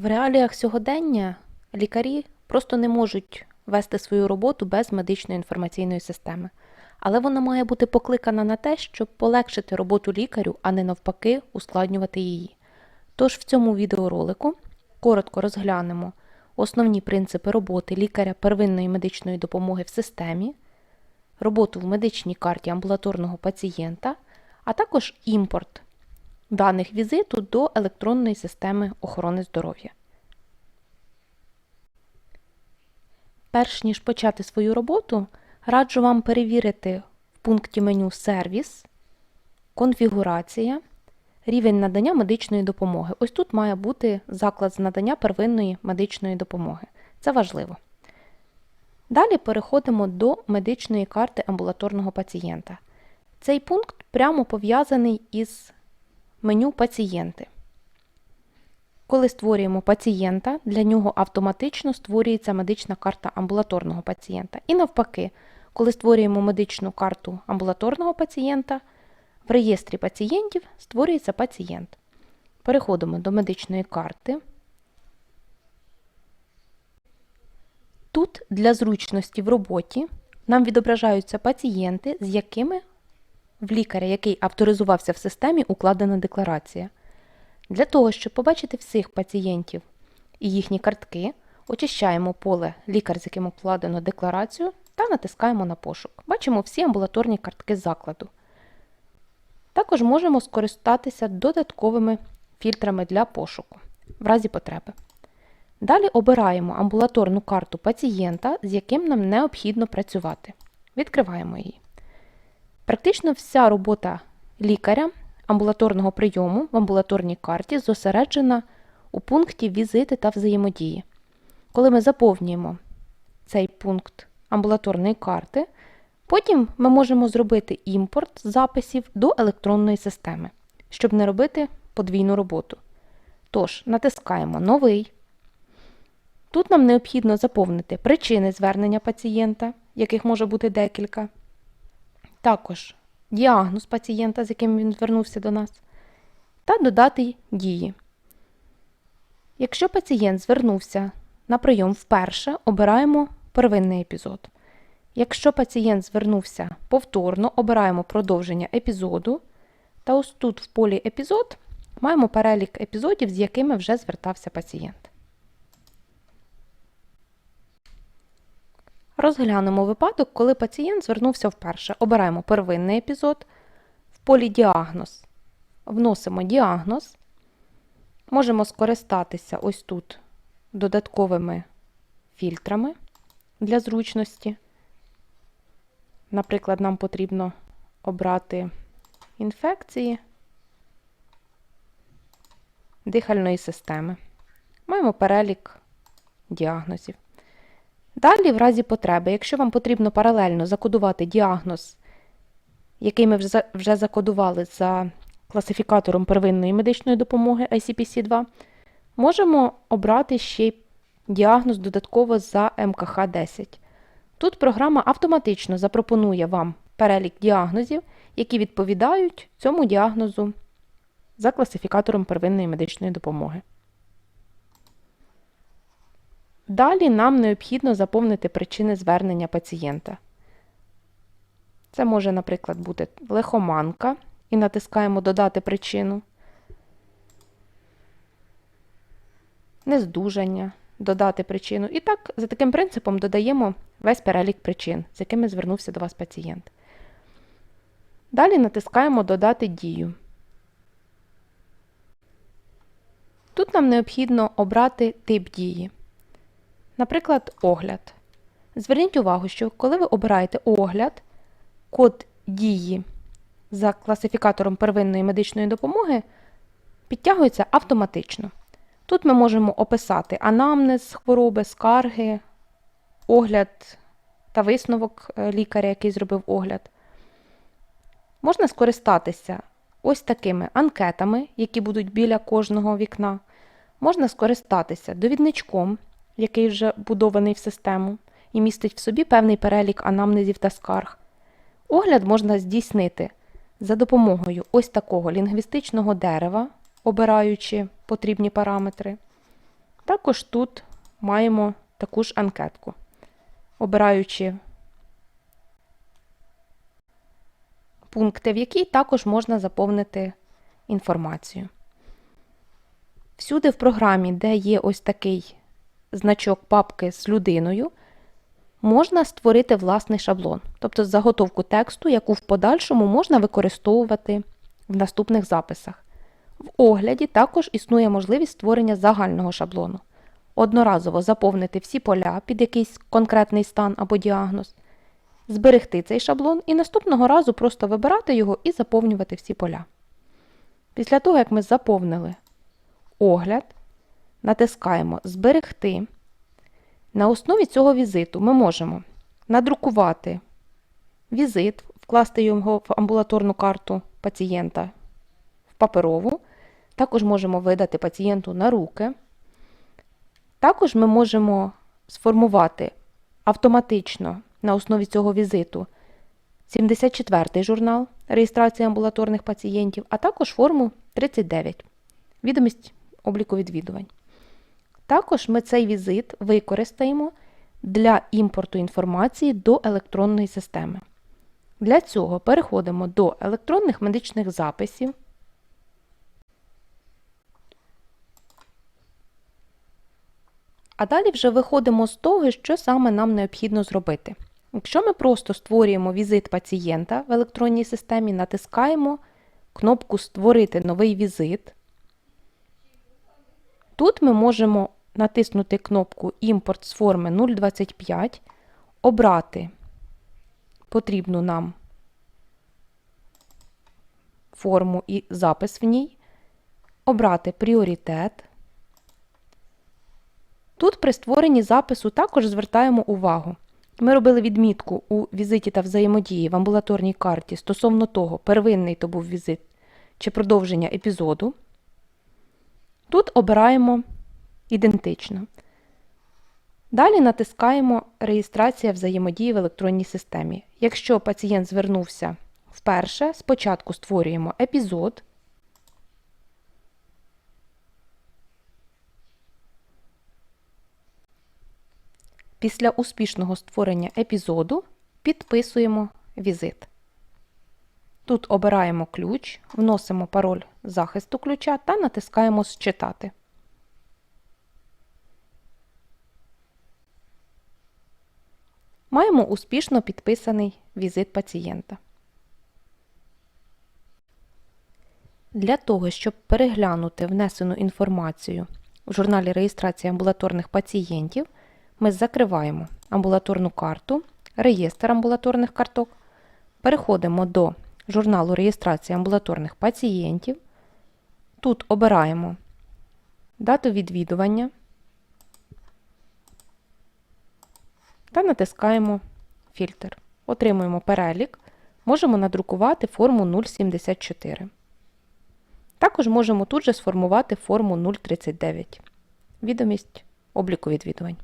В реаліях сьогодення лікарі просто не можуть вести свою роботу без медичної інформаційної системи. Але вона має бути покликана на те, щоб полегшити роботу лікарю, а не навпаки ускладнювати її. Тож в цьому відеоролику коротко розглянемо основні принципи роботи лікаря первинної медичної допомоги в системі, роботу в медичній карті амбулаторного пацієнта, а також імпорт даних візиту до електронної системи охорони здоров'я. Перш ніж почати свою роботу, раджу вам перевірити в пункті меню Сервіс, конфігурація, рівень надання медичної допомоги. Ось тут має бути заклад з надання первинної медичної допомоги. Це важливо. Далі переходимо до медичної карти амбулаторного пацієнта. Цей пункт прямо пов'язаний із меню Пацієнти. Коли створюємо пацієнта, для нього автоматично створюється медична карта амбулаторного пацієнта. І навпаки, коли створюємо медичну карту амбулаторного пацієнта, в реєстрі пацієнтів створюється пацієнт. Переходимо до медичної карти. Тут для зручності в роботі нам відображаються пацієнти, з якими в лікаря, який авторизувався в системі, укладена декларація. Для того, щоб побачити всіх пацієнтів і їхні картки, очищаємо поле лікар, з яким укладено декларацію, та натискаємо на пошук. Бачимо всі амбулаторні картки закладу. Також можемо скористатися додатковими фільтрами для пошуку в разі потреби. Далі обираємо амбулаторну карту пацієнта, з яким нам необхідно працювати. Відкриваємо її. Практично вся робота лікаря амбулаторного прийому в амбулаторній карті зосереджена у пункті візити та взаємодії. Коли ми заповнюємо цей пункт амбулаторної карти, потім ми можемо зробити імпорт записів до електронної системи, щоб не робити подвійну роботу. Тож, натискаємо Новий. Тут нам необхідно заповнити причини звернення пацієнта, яких може бути декілька. Також діагноз пацієнта, з яким він звернувся до нас, та додати дії. Якщо пацієнт звернувся на прийом вперше, обираємо первинний епізод. Якщо пацієнт звернувся повторно, обираємо продовження епізоду. Та ось тут в полі епізод маємо перелік епізодів, з якими вже звертався пацієнт. Розглянемо випадок, коли пацієнт звернувся вперше. Обираємо первинний епізод. В полі діагноз вносимо діагноз. Можемо скористатися ось тут додатковими фільтрами для зручності. Наприклад, нам потрібно обрати інфекції дихальної системи. Маємо перелік діагнозів. Далі, в разі потреби, якщо вам потрібно паралельно закодувати діагноз, який ми вже закодували за класифікатором первинної медичної допомоги ICPC-2, можемо обрати ще й діагноз додатково за МКХ-10. Тут програма автоматично запропонує вам перелік діагнозів, які відповідають цьому діагнозу за класифікатором первинної медичної допомоги. Далі нам необхідно заповнити причини звернення пацієнта. Це може, наприклад, бути лихоманка, і натискаємо Додати причину, нездужання, додати причину. І так, за таким принципом додаємо весь перелік причин, з якими звернувся до вас пацієнт. Далі натискаємо Додати дію. Тут нам необхідно обрати тип дії. Наприклад, огляд. Зверніть увагу, що коли ви обираєте огляд, код дії за класифікатором первинної медичної допомоги підтягується автоматично. Тут ми можемо описати анамнез хвороби, скарги, огляд та висновок е, лікаря, який зробив огляд. Можна скористатися ось такими анкетами, які будуть біля кожного вікна. Можна скористатися довідничком який вже будований в систему, і містить в собі певний перелік анамнезів та скарг. Огляд можна здійснити за допомогою ось такого лінгвістичного дерева, обираючи потрібні параметри. Також тут маємо таку ж анкетку. Обираючи пункти, в якій також можна заповнити інформацію. Всюди в програмі, де є ось такий значок папки з людиною, можна створити власний шаблон, тобто заготовку тексту, яку в подальшому можна використовувати в наступних записах. В огляді також існує можливість створення загального шаблону. Одноразово заповнити всі поля під якийсь конкретний стан або діагноз, зберегти цей шаблон і наступного разу просто вибирати його і заповнювати всі поля. Після того, як ми заповнили огляд, натискаємо Зберегти. На основі цього візиту ми можемо надрукувати візит, вкласти його в амбулаторну карту пацієнта в паперову. Також можемо видати пацієнту на руки. Також ми можемо сформувати автоматично на основі цього візиту 74-й журнал реєстрації амбулаторних пацієнтів, а також форму 39 відомість обліку відвідувань. Також ми цей візит використаємо для імпорту інформації до електронної системи. Для цього переходимо до електронних медичних записів. А далі вже виходимо з того, що саме нам необхідно зробити. Якщо ми просто створюємо візит пацієнта в електронній системі, натискаємо кнопку Створити новий візит. Тут ми можемо натиснути кнопку Імпорт з форми 025, обрати потрібну нам форму і запис в ній, обрати пріоритет. Тут при створенні запису також звертаємо увагу. Ми робили відмітку у візиті та взаємодії в амбулаторній карті стосовно того, первинний то був візит чи продовження епізоду. Тут обираємо ідентично. Далі натискаємо Реєстрація взаємодії в електронній системі. Якщо пацієнт звернувся вперше, спочатку створюємо епізод. Після успішного створення епізоду підписуємо візит. Тут обираємо ключ, вносимо пароль захисту ключа та натискаємо Считати. Маємо успішно підписаний візит пацієнта. Для того, щоб переглянути внесену інформацію в журналі реєстрації амбулаторних пацієнтів, ми закриваємо амбулаторну карту, реєстр амбулаторних карток, переходимо до журналу реєстрації амбулаторних пацієнтів. Тут обираємо дату відвідування та натискаємо фільтр. Отримуємо перелік, можемо надрукувати форму 074. Також можемо тут же сформувати форму 039. Відомість обліку відвідувань.